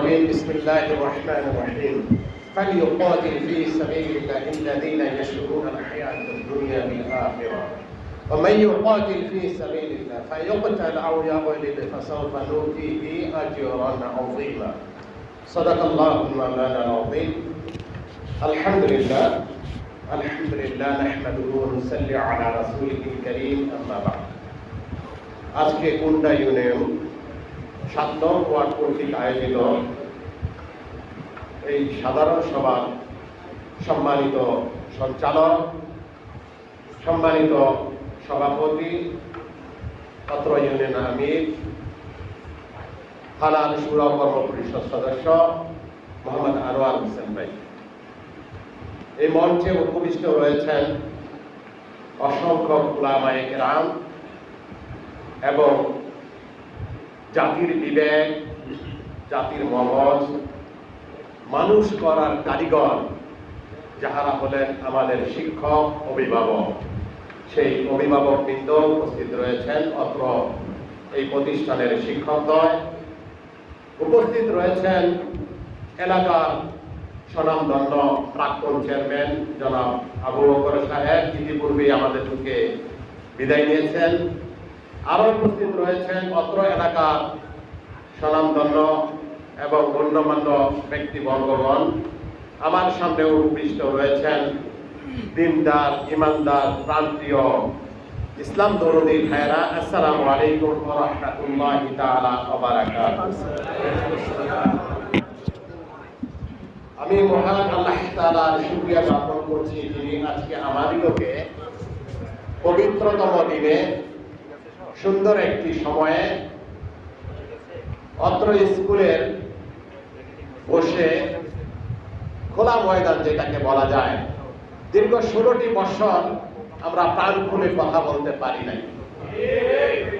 الرجيم بسم الله الرحمن الرحيم فليقاتل في سبيل الله الذين يشرون الحياة الدنيا بالآخرة ومن يقاتل في سبيل الله فيقتل أو يغلب فسوف نؤتيه أجرا عظيما صدق الله مولانا العظيم الحمد لله الحمد لله نحمده ونصلي على رسوله الكريم أما بعد আজকে কুন্ডা ইউনিয়ন সাত নং ওয়ার্ড কর্তৃক আয়োজিত এই সাধারণ সভার সম্মানিত সঞ্চালক, সম্মানিত সভাপতি পত্র ইউনিয়ন আমির হালাল সুরা কর্ম পরিষদ সদস্য মোহাম্মদ আনোয়ার হোসেন ভাই। এই মঞ্চে উপবিষ্ট রয়েছেন অসংখ্য ওলামায়ে রাম এবং জাতির বিবেক, জাতির মগজ, মানুষ করার কারিগর যাহারা হলেন আমাদের শিক্ষক, অভিভাবক। সেই অভিভাবক বৃন্দ উপস্থিত রয়েছেন, অত্র এই প্রতিষ্ঠানের শিক্ষকদ্বয়। উপস্থিত রয়েছেন এলাকার স্বনামধন্য প্রাক্তন চেয়ারম্যান জনাব আবু বকর সাহেব। ইতিপূর্বে আমাদের থেকে বিদায় নিয়েছেন। আরও উপস্থিত রয়েছেন অত্র এলাকার স্বনামধন্য এবং গণ্যমান্য ব্যক্তিবর্গগণ। আমার সামনে উপবিষ্ট রয়েছেন দিনদার, ইমানদার, প্রান্তীয় ইসলাম দরদি ভাইরা আসসালামু আলাইকুম ওয়া তাআলা ওয়া আমি মহান আল্লাহ তাআলার শুকরিয়া জ্ঞাপন করছি যিনি আজকে আমাদিগকে পবিত্রতম দিনে সুন্দর একটি সময়ে অত্র স্কুলের বসে খোলা ময়দান যেটাকে বলা যায়, দীর্ঘ ষোলোটি বছর আমরা প্রাণ খুলে কথা বলতে পারি নাই।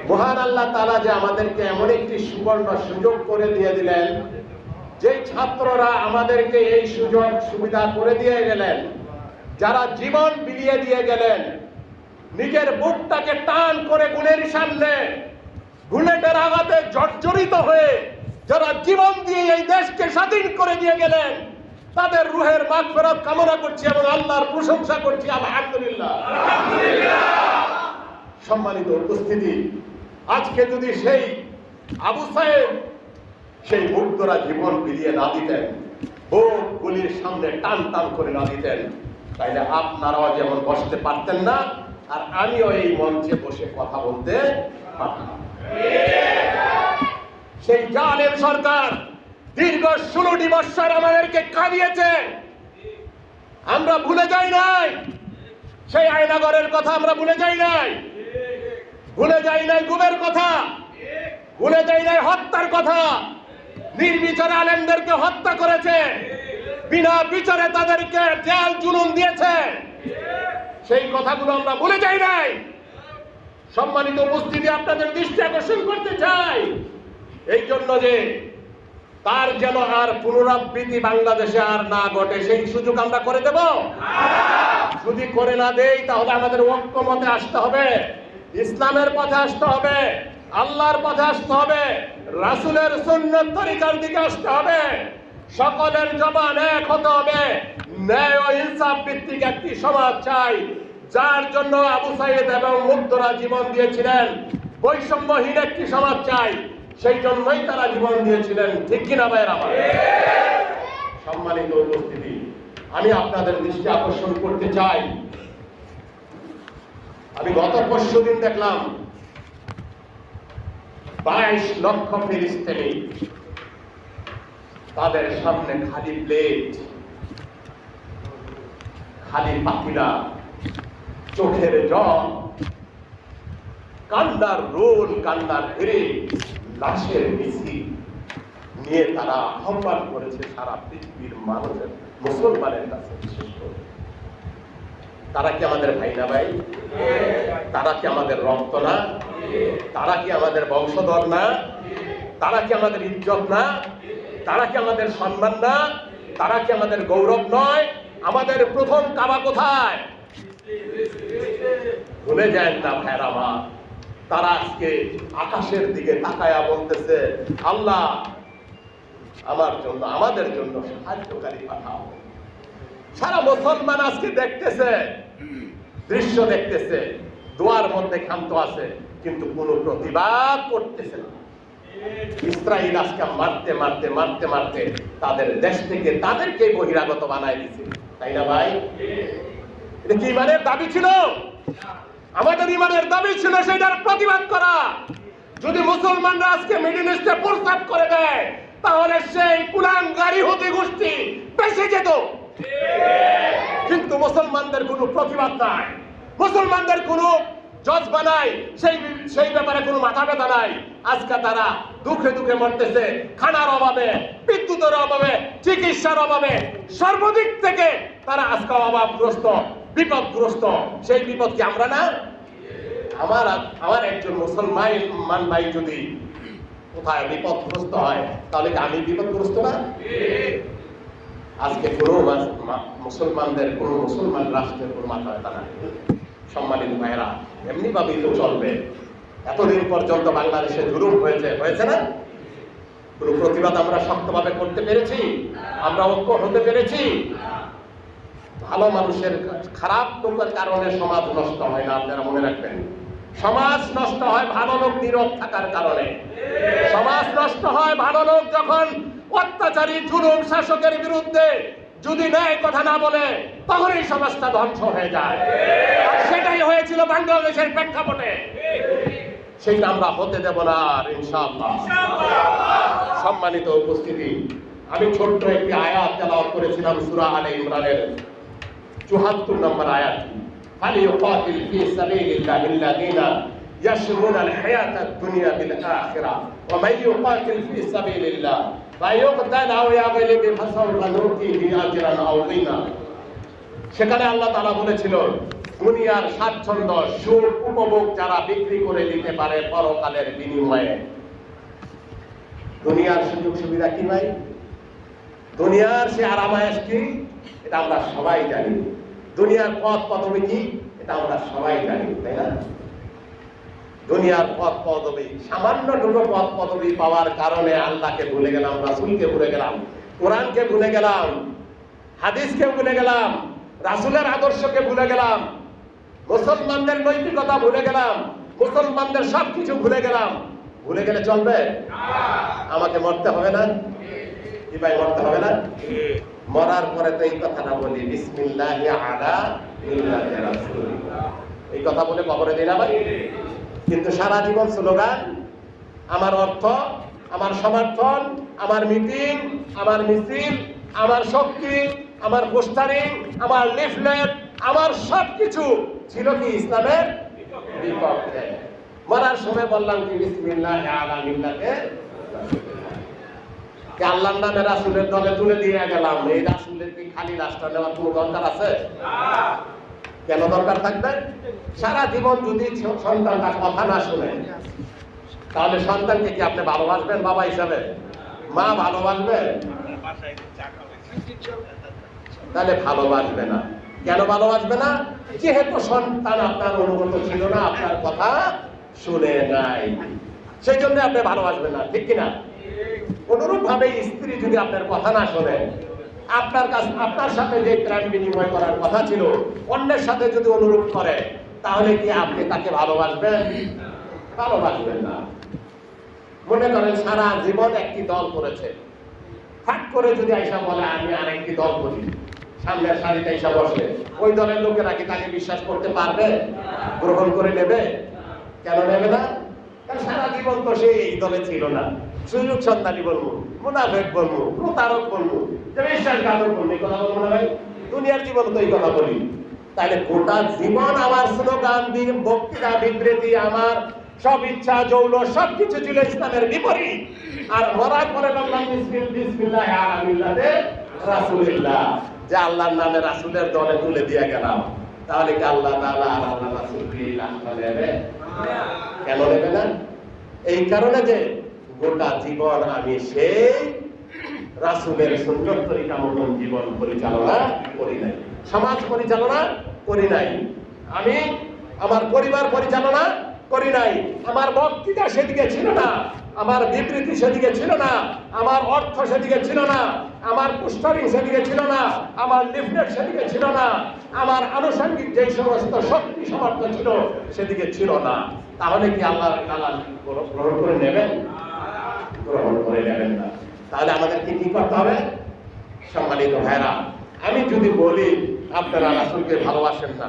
মহান আল্লাহ তালা যে আমাদেরকে এমন একটি সুবর্ণ সুযোগ করে দিয়ে দিলেন যে ছাত্ররা আমাদেরকে এই সুযোগ সুবিধা করে দিয়ে গেলেন, যারা জীবন বিলিয়ে দিয়ে গেলেন নিজের বুকটাকে টান করে গুণের সামনে বুলেটের আঘাতে জর্জরিত হয়ে যারা জীবন দিয়ে এই দেশকে স্বাধীন করে দিয়ে গেলেন, তাদের রুহের মাগ ফেরত কামনা করছি এবং আল্লাহর প্রশংসা করছি, আলহামদুলিল্লাহ। সম্মানিত উপস্থিতি, আজকে যদি সেই আবু সাহেব সেই মুগ্ধরা জীবন ফিরিয়ে না দিতেন, বুক গুলির সামনে টান টান করে না দিতেন, তাইলে আপনারাও যেমন বসতে পারতেন না আর আমিও এই মঞ্চে বসে কথা বলতে সেই জালেম সরকার দীর্ঘ ষোলোটি বৎসর আমাদেরকে কাঁদিয়েছে। আমরা ভুলে যাই নাই। সেই আয়নাগরের কথা আমরা ভুলে যাই নাই। ভুলে যাই নাই গুমের কথা। ভুলে যাই নাই হত্যার কথা। নির্বিচারে আলেমদেরকে হত্যা করেছে। বিনা বিচারে তাদেরকে জেল জুলুম দিয়েছে। সেই কথাগুলো আমরা বলে যাই নাই। সম্মানিত উপস্থিতি আপনাদের দৃষ্টি আকর্ষণ করতে চাই। এই জন্য যে তার যেন আর পুনরাবৃত্তি বাংলাদেশে আর না ঘটে, সেই সুযোগ আমরা করে দেব। যদি করে না দেই, তাহলে আমাদের ঐক্যমতে আসতে হবে। ইসলামের পথে আসতে হবে। আল্লাহর পথে আসতে হবে। রাসুলের সুন্নত তরিকার দিকে আসতে হবে। সকলের জবান এক হতে হবে। ন্যায় ও ইনসাফ ভিত্তিক একটি সমাজ চাই, যার জন্য আবু সাইদ এবং মুগ্ধরা জীবন দিয়েছিলেন। বৈষম্যহীন একটি সমাজ চাই, সেই জন্যই তারা জীবন দিয়েছিলেন। ঠিক কিনা ভাইয়ের আমার সম্মানিত উপস্থিতি, আমি আপনাদের দৃষ্টি আকর্ষণ করতে চাই। আমি গত পরশু দিন দেখলাম, বাইশ লক্ষ ফিলিস্তিনি তাদের সামনে খালি প্লেট, খালি পাখিরা, চোখের জল, কান্দার রোল, কান্দার ফিরে লাশের মিছিল নিয়ে তারা আহ্বান করেছে সারা পৃথিবীর মানুষের, মুসলমানের কাছে বিশেষ করে। তারা কি আমাদের ভাই না ভাই? তারা কি আমাদের রক্ত না? তারা কি আমাদের বংশধর না? তারা কি আমাদের ইজ্জত না? তারা কি আমাদের সম্মান না? তারা কি আমাদের গৌরব নয়? আমাদের প্রথম কাবা কোথায়? ভুলে যায় না ভাইরা আমার। তারা আজকে আকাশের দিকে তাকায়া বলতেছে, আল্লাহ, আমার জন্য, আমাদের জন্য সাহায্যকারী পাঠাও। সারা মুসলমান আজকে দেখতেছে, দৃশ্য দেখতেছে, দোয়ার মধ্যে ক্ষান্ত আছে, কিন্তু কোনো প্রতিবাদ করতেছে না। ইসরায়েল আজকে মারতে মারতে মারতে মারতে তাদের দেশ থেকে তাদেরকে বহিরাগত বানায় দিছে তাই না ভাই? এটা কি ইমানের দাবি ছিল? আমাদের ইমানের দাবি ছিল সেটার প্রতিবাদ করা। যদি মুসলমানরা আজকে মিডিল ইস্টে প্রস্তাব করে দেয়, তাহলে সেই কুলাঙ্গারি হতে গোষ্ঠী বেঁচে যেত। কিন্তু মুসলমানদের কোনো প্রতিবাদ নাই। মুসলমানদের কোনো জজবা নাই সেই সেই ব্যাপারে কোনো মাথা ব্যথা নাই। আজকে তারা দুঃখে দুঃখে মরতেছে, খানার অভাবে, বিদ্যুতের অভাবে, চিকিৎসার অভাবে। সর্বদিক থেকে তারা আজকে অভাবগ্রস্ত, বিপদগ্রস্ত। সেই বিপদ কি আমরা না? আমার আমার একজন মুসলমান মান ভাই যদি কোথায় বিপদগ্রস্ত হয়, তাহলে কি আমি বিপদগ্রস্ত না? আজকে কোনো মুসলমানদের, কোনো মুসলমান রাষ্ট্রের কোনো মাথা ব্যথা নাই। সম্মানিত ভাইরা এমনি ভাবেই তো চলবে। এতদিন পর্যন্ত বাংলাদেশে জুলুম হয়েছে হয়েছে না? কোনো প্রতিবাদ আমরা শক্তভাবে করতে পেরেছি? আমরা ঐক্য হতে পেরেছি? ভালো মানুষের খারাপ লোকের কারণে সমাজ নষ্ট হয় না, আপনারা মনে রাখবেন। সমাজ নষ্ট হয় ভালো লোক নীরব থাকার কারণে। সমাজ নষ্ট হয় ভালো লোক যখন অত্যাচারী, জুলুম শাসকের বিরুদ্ধে যদি ন্যায় কথা না বলে তখন এই সমাজটা ধ্বংস হয়ে যায় আর সেটাই হয়েছিল বাংলাদেশের প্রেক্ষাপটে সেটা আমরা হতে দেব না আর ইনশাআল্লাহ সম্মানিত উপস্থিতি আমি ছোট্ট একটি আয়াত তেলাওয়াত করেছিলাম সূরা আলে ইমরানের চুহাত্তর নম্বর আয়াত فليقاتل في سبيل الله الذين يشرون الحياة الدنيا بالآخرة ومن يقاتل في سبيل الله ভাইও কোথায় না হয়ে গেলে সেখানে আল্লাহ তারা বলেছিল, দুনিয়ার স্বাচ্ছন্দ্য সুখ উপভোগ যারা বিক্রি করে দিতে পারে পরকালের বিনিময়ে। দুনিয়ার সুযোগ সুবিধা কি ভাই? দুনিয়ার সে আরামায়াস কি? এটা আমরা সবাই জানি। দুনিয়ার পথ প্রথমে কি এটা আমরা সবাই জানি, তাই না? দুনিয়ার পথ পদবী, সামান্য দুটো পথ পদবী পাওয়ার কারণে আল্লাহকে ভুলে গেলাম, রাসূলকে ভুলে গেলাম, কোরআনকে ভুলে গেলাম, হাদিসকে ভুলে গেলাম, রাসূলের আদর্শকে ভুলে গেলাম, মুসলমানদের নৈতিকতা ভুলে গেলাম, মুসলমানদের সব কিছু ভুলে গেলাম। ভুলে গেলে চলবে? আমাকে মরতে হবে না? কি ভাই, মরতে হবে না? মরার পরে তো এই কথাটা বলি, বিসমিল্লাহ আলা এই কথা বলে কবরে ভাই? কিন্তু সারা জীবন স্লোগান, আমার অর্থ, আমার সমর্থন, আমার মিটিং, আমার মিছিল, আমার শক্তি, আমার পোস্টারিং, আমার লিফলেট, আমার সবকিছু ছিল কি ইসলামের বিপক্ষে। মরার সময় বললাম কি বিসমিল্লাহ আলা আল্লাহর নামে রাসূলের দলে তুলে দিয়ে গেলাম। এই রাসুলের কি খালি রাষ্ট্র নেওয়ার কোনো দরকার আছে? কেন দরকার থাকবে? সারা জীবন যদি সন্তানটা কথা না শুনে, তাহলে সন্তানকে কি আপনি ভালোবাসবেন বাবা হিসাবে? মা ভালোবাসবে? তাহলে ভালোবাসবে না। কেন ভালোবাসবে না? যেহেতু সন্তান আপনার অনুগত ছিল না, আপনার কথা শুনে নাই। সেই জন্য আপনি ভালোবাসবেন না, ঠিক কিনা? অনুরূপ ভাবে স্ত্রী যদি আপনার কথা না শোনে আপনার কাছ আপনার সাথে যে প্রেম বিনিময় করার কথা ছিল, অন্যের সাথে যদি অনুরূপ করে, তাহলে কি আপনি তাকে ভালোবাসবেন? ভালোবাসবেন না। মনে করেন সারা জীবন একটি দল করেছে। ফাট করে যদি আইসা বলে, আমি আরেকটি দল করি। সামনের সারিতে আইসা বসে ওই দলের লোকেরা কি তাকে বিশ্বাস করতে পারবে? গ্রহণ করে নেবে? কেন নেবে না? সারা জীবন তো সে এই দলে ছিল না। সুযোগ সন্তানী বলব, মুনাফেক বলব, প্রতারক বলব বিশ্বাসঘাতক বলব এই কথা বলব না ভাই? দুনিয়ার জীবন তো এই কথা বলি। তাহলে গোটা জীবন আমার স্লোগান দিন বক্তৃতা, বিবৃতি, আমার সব ইচ্ছা জৌল সবকিছু ছিল ইসলামের বিপরীত। আর বিসমিল্লাহ আলামিল্লাহে রাসূলিল্লাহ। যে আল্লাহর নামে রাসূলের দলে তুলে দিয়ে গেলাম, তাহলে কি আল্লাহ তাআলা আর আল্লাহ লাশটা নেবে কেন নেবে না? এই কারণে যে গোটা জীবন আমি সেই রাসূলের সুন্দর তরিকা জীবন পরিচালনা করি নাই। সমাজ পরিচালনা করি নাই। আমি আমার পরিবার পরিচালনা করি নাই। আমার বক্তৃতা সেদিকে ছিল না। আমার বিবৃতি সেদিকে ছিল না। আমার অর্থ সেদিকে ছিল না। আমার পোস্টারিং সেদিকে ছিল না। আমার লিফলেট সেদিকে ছিল না। আমার আনুষঙ্গিক যে সমস্ত শক্তি সামর্থ্য ছিল, সেদিকে ছিল না। তাহলে কি আল্লাহর কালাম গ্রহণ করে নেবেন? গ্রহণ করে নেবেন না। তাহলে আমাদেরকে কি করতে হবে? সম্মানিত ভাইরা আমি যদি বলি, আপনারা রাসুলকে ভালোবাসেন না।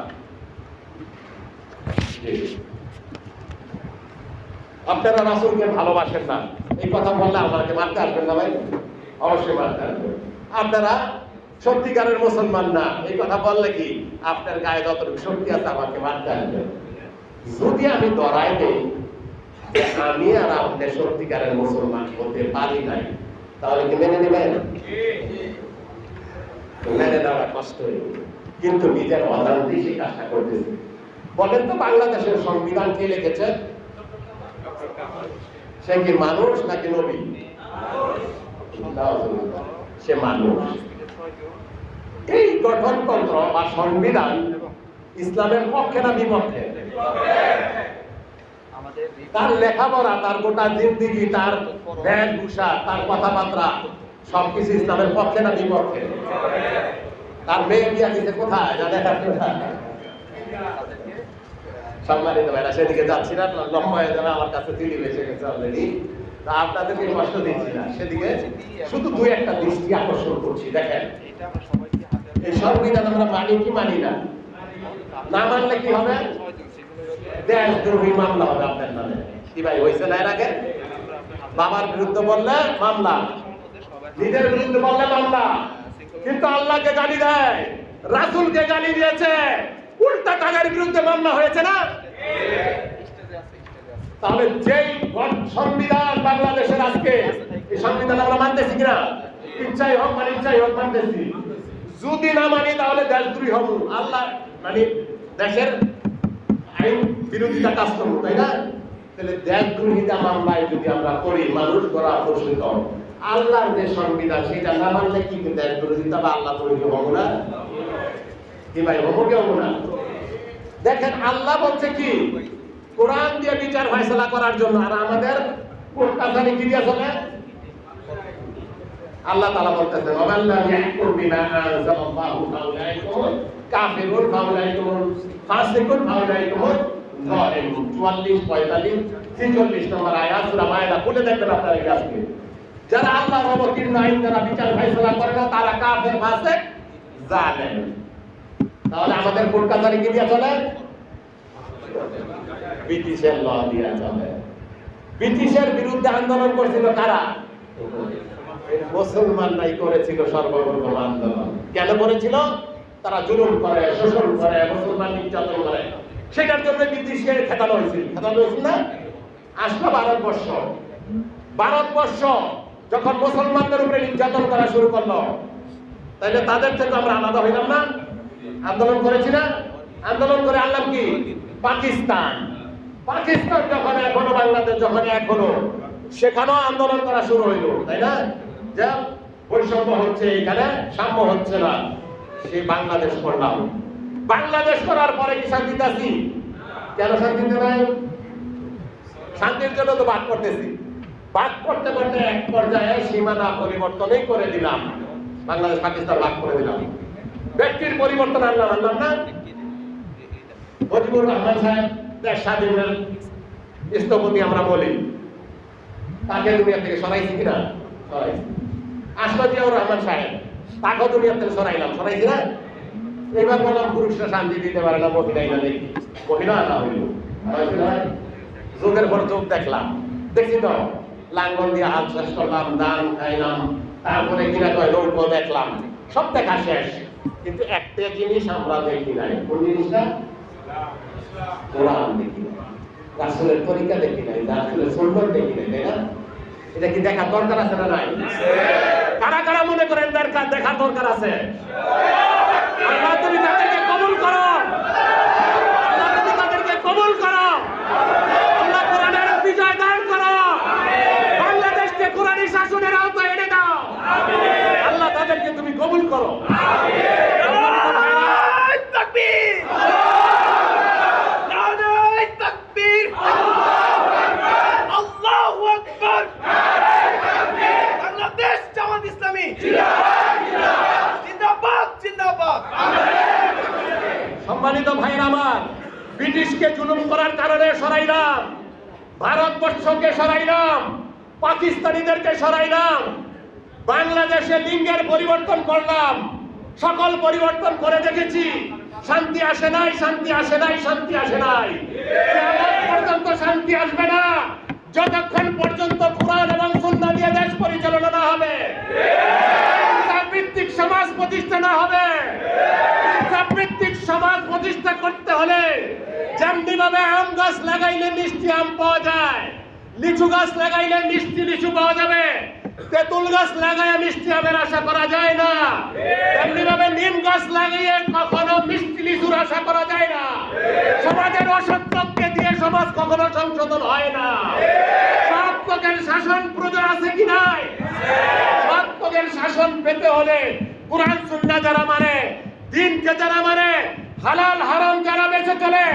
আপনারা রাসুলকে ভালোবাসেন না। এই কথা বললে আমাকে মারতে আসবেন না ভাই? অবশ্যই মারতে আসবেন। আপনারা সত্যিকারের মুসলমান না। এই কথা বললে কি? আপনার গায়ে যতটুকু শক্তি আছে আমাকে মারতে আসবেন যদি আমি দরাই নেই যে আমি আর আপনি সত্যিকারের মুসলমান হতে পারি নাই তাহলে কি মেনে নেবেন? মেনে নেওয়া কষ্ট কিন্তু নিজের অজান্তেই সেই কাজটা করতেছে। বলেন তো বাংলাদেশের সংবিধান কে লিখেছে? সে কি মানুষ নাকি নবী? সে মানুষ। এই গঠনতন্ত্র বা সংবিধান ইসলামের পক্ষে না বিপক্ষে? তার লেখাপড়া তার গোটা জিন্দিগি তার বেশভূষা তার কথাবার্তা সবকিছু ইসলামের পক্ষে না বিপক্ষে? তার মেয়ে বিয়া দিতে কোথায়? জানেন আপনারা সম্মানিত ভাইরা সেদিকে যাচ্ছি না লম্বা হয়ে যাবে আমার কাছে দিল্লি এসে গেছে অলরেডি তা আপনাদেরকে কষ্ট দিচ্ছি না সেদিকে শুধু দুই একটা দৃষ্টি আকর্ষণ করছি দেখেন। এই সংবিধান আমরা মানি কি মানি না? না মানলে কি হবে? দেশদ্রোহী মামলা হবে আপনার নামে। কি ভাই, হয়েছে না এর আগে? বাবার বিরুদ্ধে বললে মামলা। নিজের বিরুদ্ধে বললে মামলা। কিন্তু আল্লাহকে গালি দেয়। রাসূলকে গালি দিয়েছে। উল্টা তাদের বিরুদ্ধে মামলা হয়েছে না? তাহলে যেই সংবিধান বাংলাদেশের আজকে, এই সংবিধান আমরা মানতেছি কিনা? ইচ্ছাই হোক মানে ইচ্ছাই হোক, মানতেছি। যদি না মানি, তাহলে দেশদ্রোহী হব। আল্লাহ মানে দেশের আইন বিরোধিতা কাজ করব, তাই না? তাহলে দেশদ্রোহিতা মামলায় যদি আমরা করি, মানুষ করা প্রশ্নিত আল্লাহর যে সংবিধান, সেটা না মানলে কি দেশ বিরোধিতা বা আল্লাহ তৈরি হব না? কি ভাই, হব কি না? দেখেন, আল্লাহ বলছে কি, কোরআন দিয়ে বিচার ফয়সালা করার জন্য, আর আমাদের কোর্ট কাছারি কি দিয়ে চলে আল্লাহ তাআলা বলতেছেন ওয়াল্লাহ ইয়াহকুম বিমা আনজালাল্লাহু ফাউলাইকুম কাফিরুন ফাউলাইকুম ফাসিকুন ফাউলাইকুম, যালিমুন 44 45 46 নম্বর আয়াত, সূরা মায়দা খুলে দেখবেন আপনারা এই আজকে যারা আইন দ্বারা বিচার তাহলে চলে? ল দিয়ে চলে। ব্রিটিশের বিরুদ্ধে আন্দোলন করছিল কারা? মুসলমানরাই করেছিল সর্বপ্রথম আন্দোলন। কেন করেছিল? তারা জুলুম করে, শোষণ করে, মুসলমান নির্যাতন করে। সেটার জন্য ব্রিটিশকে খেতানো হয়েছিল। খেতানো হয়েছিল না? আসলো ভারতবর্ষ। ভারতবর্ষ যখন মুসলমানদের উপরে নির্যাতন করা শুরু করল, তাইলে তাদের থেকে আমরা আলাদা হইলাম না? আন্দোলন করেছি না? আন্দোলন করে আনলাম কি? পাকিস্তান। পাকিস্তান যখন এখনও বাংলাদেশ যখন এখনও সেখানেও আন্দোলন করা শুরু হইল, তাই না? যে বৈষম্য হচ্ছে এখানে, সাম্য হচ্ছে না। সেই বাংলাদেশ করলাম। বাংলাদেশ করার পরে কি শান্তিতে আছি কেন শান্তিতে নাই? শান্তির জন্য তো বাদ করতেছি বাদ করতে করতে এক পর্যায়ে সীমানা পরিবর্তনই করে দিলাম। বাংলাদেশ, পাকিস্তান ভাগ করে দিলাম। ব্যক্তির পরিবর্তন আনলাম আনলাম না। মুজিবুর রহমান সাহেব, দেশ স্বাধীনের স্থপতি আমরা বলি। তাকে দুনিয়া থেকে সরাইছি কিনা? সরাইছি। আসলো রহমান সাহেব, তাকেও দুনিয়া থেকে সরাইলাম। সরাইছি না এবার বললাম, পুরুষরা শান্তি দিতে পারে না মহিলাই না দেখি। মহিলা না হইল। যুগের পর যুগ দেখলাম। দেখি তো, লাঙ্গল দিয়ে হাল শেষ করলাম, দান খাইলাম, তারপরে কিনা কয় রৌপ্য দেখলাম। সব দেখা শেষ। কিন্তু একটা জিনিস আমরা দেখি নাই। কোন জিনিসটা? কোরআন দেখি নাই। রাসুলের তরিকা দেখি নাই। রাসুলের সুন্দর দেখি নাই, তাই না? এটা কি দেখার দরকার আছে না নাই? কারা কারা মনে করেন দরকার দেখার দরকার আছে? কবুল করো সম্মানিত ভাইরা, তাকবীর নারায়ে তাকবীর আল্লাহু আকবার জিন্দাবাদ জিন্দাবাদ সম্মানিত ভাইয়ের আমার। ব্রিটিশকে জুলুম করার কারণে সরাইলাম। ভারতবর্ষকে সরাইলাম। পাকিস্তানিদেরকে সরাইলাম। বাংলাদেশে লিঙ্গের পরিবর্তন করলাম। সকল পরিবর্তন করে দেখেছি। শান্তি আসে নাই, শান্তি আসে নাই, শান্তি আসে নাই। পর্যন্ত শান্তি আসবে না, যতক্ষণ পর্যন্ত কোরআন এবং সুন্নাহ দিয়ে দেশ পরিচালনা না হবে ভিত্তিক সমাজ প্রতিষ্ঠা না হবে সমাজ প্রতিষ্ঠা করতে হলে যেমনি ভাবে আম গাছ লাগাইলে মিষ্টি আম পাওয়া যায়, লিচু গাছ লাগাইলে মিষ্টি লিচু পাওয়া যাবে, তেঁতুল গাছ লাগাইয়া মিষ্টি আমের আশা করা যায় না। তেমনি ভাবে নিম গাছ লাগিয়ে কখনো মিষ্টি লিচুর আশা করা যায় না। সমাজের অসত্যকে দিয়ে সমাজ কখনো সংশোধন হয় না। সত্যকের শাসন প্রয়োজন আছে কি নাই? সত্যকের শাসন পেতে হলে কোরআন, সুন্নাহ যারা মানে দিনকে যারা মানে হালাল, হারাম যারা বেঁচে চলে,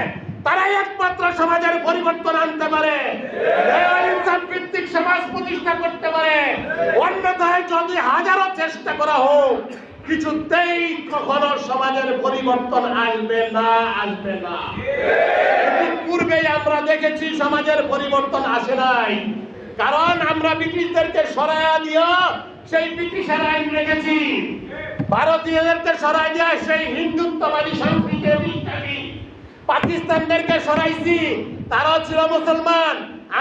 তারাই একমাত্র সমাজের পরিবর্তন আনতে পারে। ভিত্তিক সমাজ প্রতিষ্ঠা করতে পারে। অন্যথায় যদি হাজারো চেষ্টা করা হোক, কিছুতেই কখনো সমাজের পরিবর্তন আসবে না আসবে না। পূর্বেই আমরা দেখেছি সমাজের পরিবর্তন আসে নাই। কারণ আমরা ব্রিটিশদেরকে সরাইয়া দিয়া সেই ব্রিটিশের আইন রেখেছি। ভারতীয়দেরকে সরাই দিয়া সেই হিন্দুত্ববাদী সংস্কৃতি ইত্যাদি। পাকিস্তানদেরকে সরাইছি, তারাও ছিল মুসলমান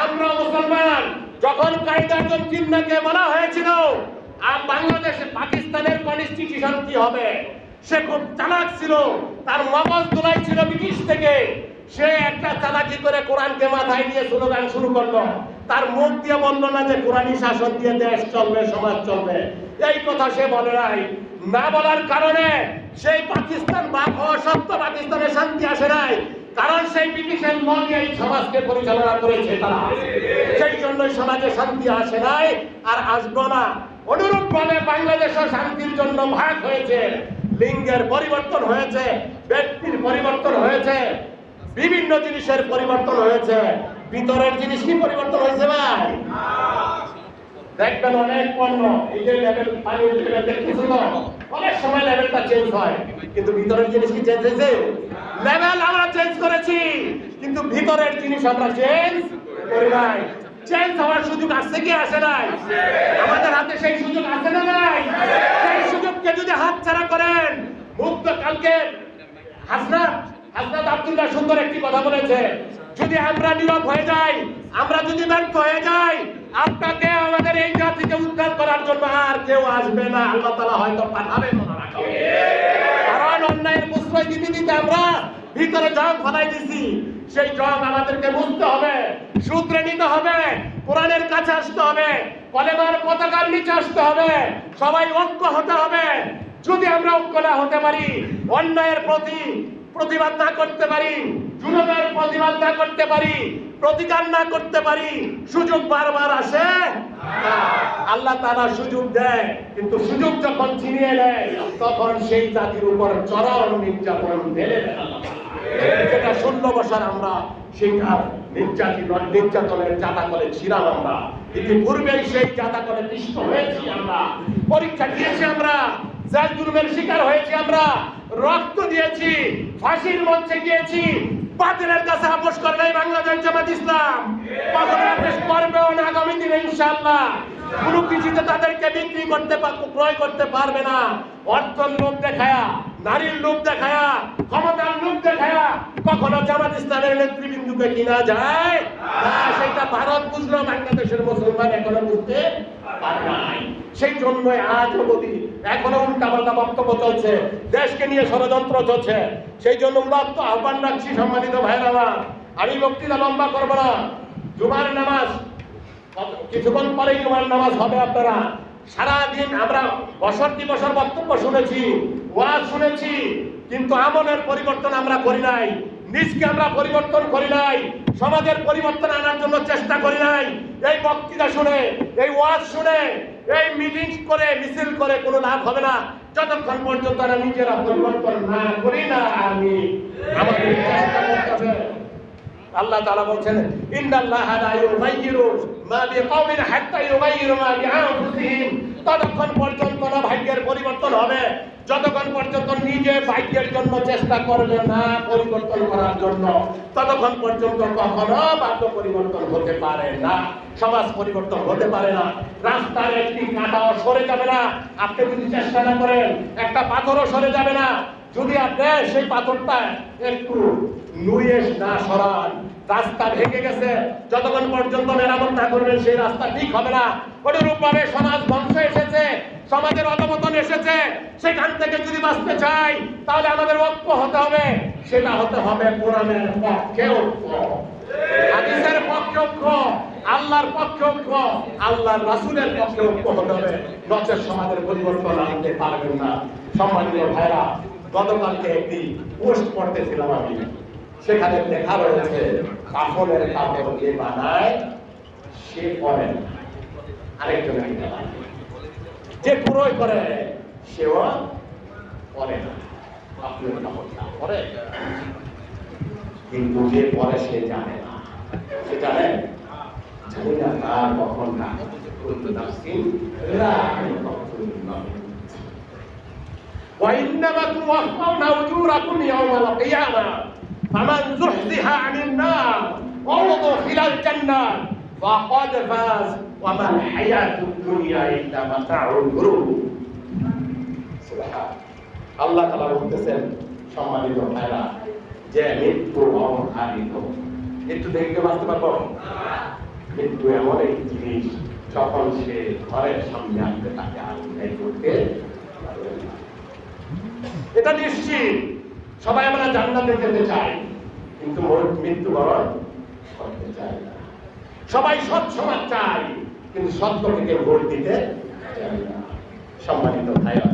আমরা মুসলমান। যখন কায়দাজন চিহ্নকে বলা হয়েছিল আর বাংলাদেশে পাকিস্তানের কনস্টিটিউশন কি হবে? সে খুব চালাক ছিল, তার মগজ তোলাই ছিল ব্রিটিশ থেকে। সে একটা চালাকি করে কোরআনকে মাথায় নিয়ে স্লোগান শুরু করল। তার মুখ দিয়ে বলল না যে, কোরআনই শাসন দিয়ে দেশ চলবে, সমাজ চলবে। এই কথা সে বলে নাই। না বলার কারণে সেই পাকিস্তান বাপ হওয়া সত্য পাকিস্তানে শান্তি আসে নাই। কারণ সেই ব্রিটিশের মন এই সমাজকে পরিচালনা করেছে তারা। সেই জন্যই সমাজে শান্তি আসে নাই। আর আসব না। অনুরূপ ভাবে বাংলাদেশও শান্তির জন্য ভাগ হয়েছে। লিঙ্গের পরিবর্তন হয়েছে, ব্যক্তির পরিবর্তন হয়েছে, বিভিন্ন জিনিসের পরিবর্তন হয়েছে। ভিতরের জিনিস কি পরিবর্তন হয়েছে ভাই? দেখবেন অনেক পণ্য, এই যে লেভেল পানির লেভেল দেখতেছো তো অনেক সময় লেভেলটা চেঞ্জ হয়। কিন্তু ভিতরের জিনিস কি চেঞ্জ হয়েছে? লেভেল আমরা চেঞ্জ করেছি, কিন্তু ভিতরের জিনিস আমরা চেঞ্জ করি নাই। চেঞ্জ হওয়ার সুযোগ আসছে কি, আসে নাই? আমাদের হাতে সেই সুযোগ আছে না নাই? সেই সুযোগকে যদি হাতছাড়া করেন, মুক্ত কালকে হাসনাত হাসনাত আব্দুল্লাহ সুন্দর একটি কথা বলেছে। যদি আমরা নীরব হয়ে যাই, আমরা যদি ব্যর্থ হয়ে যাই আপনাকে আমাদের এই জাতিকে উদ্ধার করার জন্য আর কেউ আসবে না। আল্লাহ তালা হয়তো পাঠাবেন। কারণ অন্যায়ের প্রশ্রয় দিতে দিতে আমরা ভিতরে জং ফলাই দিছি। সেই জং আমাদেরকে বুঝতে হবে সূত্রে নিতে হবে, কোরআনের কাছে আসতে হবে, কলেমার পতাকার নিচে আসতে হবে, সবাই ঐক্য হতে হবে। যদি আমরা ঐক্য না হতে পারি, অন্যায়ের প্রতি প্রতিবাদ না করতে পারি জুলুমের প্রতিবাদ না করতে পারি, প্রতিকার না করতে পারি, সুযোগ বারবার আসে? আল্লাহ তারা সুযোগ দেয়, কিন্তু সুযোগ যখন ছিনিয়ে নেয়, তখন সেই জাতির উপর চরম নির্যাতন ঢেলে। যেটা শূন্য বসার আমরা সেইটা নির্যাতিত নির্যাতনের জাতাকলে ছিলাম আমরা। ইতিপূর্বেই সেই জাতাকলে পিষ্ট হয়েছি আমরা। পরীক্ষা দিয়েছি আমরা, জাল জুলুমের শিকার হয়েছি আমরা, রক্ত দিয়েছি, ফাঁসির মঞ্চে গিয়েছি বাতিলের কাছে আপোষ করবে এই বাংলাদেশ জামাত ইসলাম। করবেও না আগামী দিনে, ইনশাআল্লাহ। কোনো কিছুতে তাদেরকে বিক্রি করতে ক্রয় করতে পারবে না। অর্থের লোভ দেখায়া, নারীর লোভ দেখায়া, ক্ষমতার লোভ দেখায়া কখনো জামাত ইসলামের নেতৃবৃন্দুকে কিনা যায়? সেটা ভারত বুঝলো, বাংলাদেশের মুসলমান এখনও বুঝতে পারে সেই জন্য আজ অবধি এখনও উল্টা পাল্টা বক্তব্য চলছে। দেশকে নিয়ে ষড়যন্ত্র চলছে। সেই জন্য উদাত্ত আহ্বান রাখছি সম্মানিত ভাইরা আমার। আমি বক্তৃতা লম্বা করব না। জুমার নামাজ কিছুক্ষণ পরেই জুমার নামাজ হবে আপনারা। সারাদিন আমরা বছর কি বছর বক্তব্য শুনেছি, ওয়াজ শুনেছি, কিন্তু আমলের পরিবর্তন আমরা করি নাই। নিজকে আমরা পরিবর্তন করি নাই। সমাজের পরিবর্তন আনার জন্য চেষ্টা করি নাই। এই বক্তৃতা শুনে, এই ওয়াজ শুনে, এই মিটিং করে, মিছিল করে কোনো লাভ হবে না। যতক্ষণ পর্যন্ত আমরা নিজেরা পরিবর্তন না করি না, আমি আমাদের চেষ্টা করতে হবে। আল্লাহ তাআলা বলছেন, ইন্নাল্লাহা লা ইউগাইয়িরু মা বিকাওমিন হাত্তা ইউগাইয়িরু মা বিআনফুসিহিম ততক্ষণ পর্যন্ত না ভাগ্যের পরিবর্তন হবে। যতক্ষণ পর্যন্ত নিজে ভাগ্যের জন্য চেষ্টা করবে না পরিবর্তন করার জন্য, ততক্ষণ পর্যন্ত কখনো ভাগ্য পরিবর্তন হতে পারে না। সমাজ পরিবর্তন হতে পারে না। রাস্তার একটি কাঁটাও সরে যাবে না। আপনি যদি চেষ্টা না করেন, একটা পাথরও সরে যাবে না। যদি আপনি সেই পাথরটা একটু নুয়ে না সরান। রাস্তা ভেঙে গেছে। যতক্ষণ পর্যন্ত মেরামত না করবেন, সেই রাস্তা ঠিক হবে না। অনুরূপ ভাবে সমাজ ধ্বংস এসেছে। সমাজের অধপতন এসেছে, সেখান থেকে যদি বাঁচতে চাই, তাহলে আমাদের ঐক্য হতে হবে। সেটা হতে হবে কোরআনের পক্ষে ঐক্য। আল্লাহর আল্লাহর রাসূলের পক্ষে হতে হবে। সমাজের পরিবর্তন আনতে পারবেন না। ভাইরা, গতকালকে একটি পোস্ট পড়তেছিলাম আমি। সেখানে লেখা রয়েছে কাপড়ের কাপড় বানায়, সে পরে না আরেকজনের বানায়। যে পুরোই করে সেও পরে না কাপড়ের কাপড়টা পরে কিন্তু যে পরে সে জানে না সে জানে জানি না তার কখন না কিন্তু নাফসিন লা ইয়াকুলুনা। وإنما توفون أجوركم يوم القيامة فمن زحزح عن النار وأدخل الجنة فقد فاز আল্লাহ বলতেছেন, সম্মানিত ভাইরা, যে মৃত্যু অবধারিত মৃত্যু দেখতে বাঁচতে পারব? মৃত্যু এমন এক জিনিস, যখন সে ঘরের সামনে তাকে করতে এটা নিশ্চিত। সবাই আমরা জান্নাতে যেতে চাই, কিন্তু মৃত্যুবরণ করতে চাই না। সবাই সব সময় চাই। কিন্তু সত্যকে কেউ ভোট দিতে সম্মানিত ভাইরা,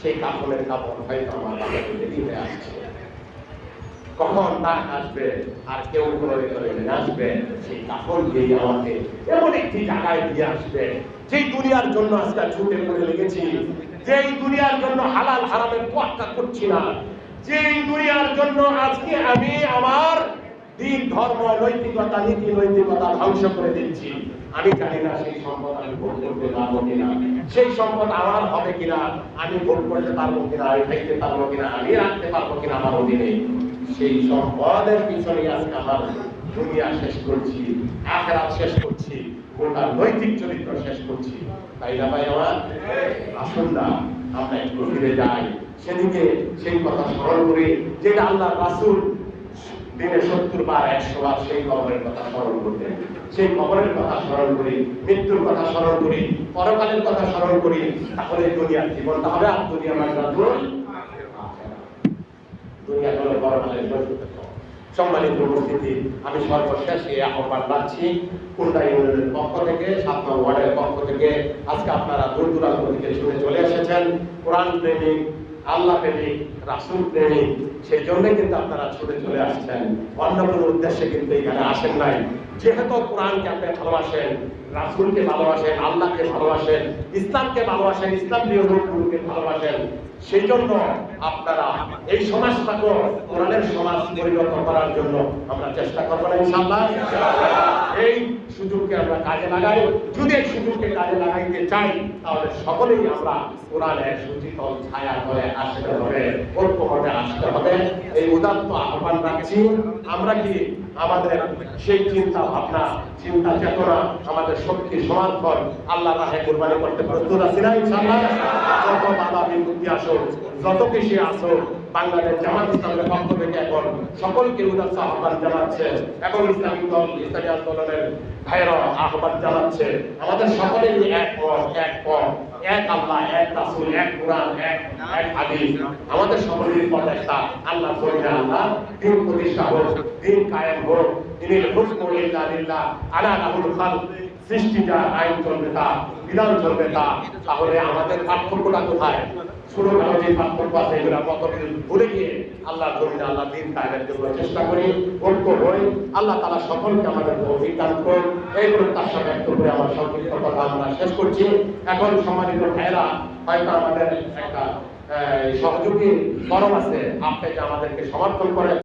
সেই কাপড়ের কাপড় হয়তো আমার বাবাকে হয়ে আসছে। কখন তা আসবে আর কেউ কোনো ভিতরে আসবে, সেই কাপড় দিয়ে আমাকে এমন একটি জায়গায় দিয়ে আসবে। যেই দুনিয়ার জন্য আজকে ছুটে পড়ে লেগেছি, যেই দুনিয়ার জন্য হালাল হারামের তোয়াক্কা করছি না, যেই দুনিয়ার জন্য আজকে আমি আমার দিন, ধর্ম, নৈতিকতা, নীতি, নৈতিকতা ধ্বংস করে দিচ্ছি। আমি জানি না সেই সম্পদ আমি ভোগ করতে পারব কিনা। সেই সম্পদ আমার হবে কিনা, আমি ভোগ করতে পারব কিনা, আমি খাইতে পারব কিনা, আমি রাখতে পারব কিনা আমার অধীনে। সেই সম্পদের পিছনে আজকে আমার দুনিয়া শেষ করছি, আখেরাত শেষ করছি, গোটা নৈতিক চরিত্র শেষ করছি। তাই না ভাই আমার? আসুন না, আমরা একটু ফিরে যাই। সেদিকে সেই কথা স্মরণ করি, যেটা আল্লাহ রাসূল দিনে সত্তর বার, একশো বার সেই কবরের কথা স্মরণ করতেন সেই কবরের কথা স্মরণ করি, মৃত্যুর কথা স্মরণ করি, পরকালের কথা স্মরণ করি, তাহলে দুনিয়ার জীবনটা হবে আর দুনিয়া মানে দুনিয়া হলো পরকালের সম্মানিত উপস্থিতি, আমি সর্বশেষ এই আহ্বান রাখছি কুন্ডা ইউনিয়নের পক্ষ থেকে সাত নং ওয়ার্ডের পক্ষ থেকে। আজকে আপনারা দূর দূরান্ত থেকে শুনে চলে এসেছেন। কোরআন প্রেমিক আল্লাহ প্রেমিক রাসুল প্রেমিক সেই জন্যই কিন্তু আপনারা ছুটে চলে আসছেন। অন্য কোনো উদ্দেশ্যে কিন্তু এখানে আসেন নাই। যেহেতু কোরআনকে আপনি ভালোবাসেন, রাসুলকে ভালোবাসেন, আল্লাহকে ভালোবাসেন, ইসলামকে ভালোবাসেন, ইসলাম প্রিয় লোকগুলোকে ভালোবাসেন সেই জন্য আপনারা এই সমাজটাকে কোরআনের সমাজ পরিবর্তন করার জন্য আমরা চেষ্টা করব না, ইনশাআল্লাহ। এই সুযোগকে আমরা কাজে লাগাই। যদি এই সুযোগকে কাজে লাগাইতে চাই, তাহলে সকলেই আমরা ছায়া করে আসতে হবে আসতে হবে। এই উদাত্ত আহ্বান রাখছি। আমরা কি আমাদের সেই চিন্তা ভাবনা, চিন্তা চেতনা, আমাদের শক্তি সমর্থন আল্লাহ রাহে কোরবানি করতে প্রস্তুত আছি না, ইনশাআল্লাহ? যত বাধা বিপত্তি আসুক, যত কিছু বাংলাদেশ জামাত ইসলামের পক্ষ থেকে এখন সকলকে উদাত্ত আহ্বান জানাচ্ছে। এবং ইসলামী দল, ইসলামী আন্দোলনের ভাইরা আহ্বান জানাচ্ছে। আমাদের সকলেরই এক পথ এক পথ। এক আল্লাহ, এক রাসূল, এক কোরআন, এক এক হাদিস। আমাদের সকলেরই পথ একটা। আল্লাহ আল্লাহ, দিন প্রতিষ্ঠা হোক, দিন কায়েম হোক। আইন চলবে তা, বিধান চলবে তা। তাহলে আমাদের পার্থক্যটা কোথায়? ছোট কালো যে এগুলো ভুলে গিয়ে আল্লাহ আল্লাহ দিন জন্য চেষ্টা করি ঐক্য হই আল্লাহ তারা সকলকে আমাদের অভিজ্ঞান করুন। এই তার সাথে করে আমার সংক্ষিপ্ত কথা আমরা শেষ করছি। এখন সম্মানিত ভাইরা হয়তো আমাদের একটা সহযোগী ফরম আছে, আপনি যে আমাদেরকে সমর্থন করে